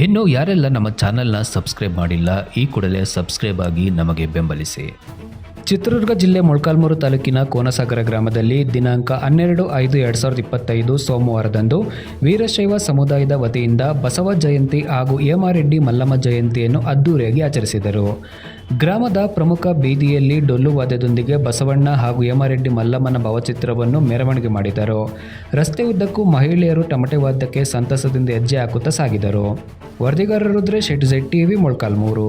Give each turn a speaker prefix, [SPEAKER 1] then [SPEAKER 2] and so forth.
[SPEAKER 1] ಇನ್ನು ಯಾರೆಲ್ಲ ನಮ್ಮ ಚಾನೆಲ್ನ ಸಬ್ಸ್ಕ್ರೈಬ್ ಮಾಡಿಲ್ಲ, ಈ ಕೂಡಲೇ ಸಬ್ಸ್ಕ್ರೈಬ್ ಆಗಿ ನಮಗೆ ಬೆಂಬಲಿಸಿ. ಚಿತ್ರದುರ್ಗ ಜಿಲ್ಲೆ ಮೊಳಕಾಲ್ಮೂರು ತಾಲೂಕಿನ ಕೋನಸಾಗರ ಗ್ರಾಮದಲ್ಲಿ ದಿನಾಂಕ ಹನ್ನೆರಡು ಐದು ಎರಡು ಸಾವಿರದ ಇಪ್ಪತ್ತೈದು ಸೋಮವಾರದಂದು ವೀರಶೈವ ಸಮುದಾಯದ ವತಿಯಿಂದ ಬಸವ ಜಯಂತಿ ಹಾಗೂ ಹೇಮಾರೆಡ್ಡಿ ಮಲ್ಲಮ್ಮ ಜಯಂತಿಯನ್ನು ಅದ್ದೂರಿಯಾಗಿ ಆಚರಿಸಿದರು. ಗ್ರಾಮದ ಪ್ರಮುಖ ಬೀದಿಯಲ್ಲಿ ಡೊಳ್ಳು ವಾದ್ಯದೊಂದಿಗೆ ಬಸವಣ್ಣ ಹಾಗೂ ಹೇಮಾರೆಡ್ಡಿ ಮಲ್ಲಮ್ಮನ ಭಾವಚಿತ್ರವನ್ನು ಮೆರವಣಿಗೆ ಮಾಡಿದರು. ರಸ್ತೆ ಉದ್ದಕ್ಕೂ ಮಹಿಳೆಯರು ಟಮಟೆ ವಾದ್ಯಕ್ಕೆ ಸಂತಸದಿಂದ ಹೆಜ್ಜೆ ಹಾಕುತ್ತಾ ಸಾಗಿದರು. ವರದಿಗಾರರು Rudresh at Z TV Molakalmuru.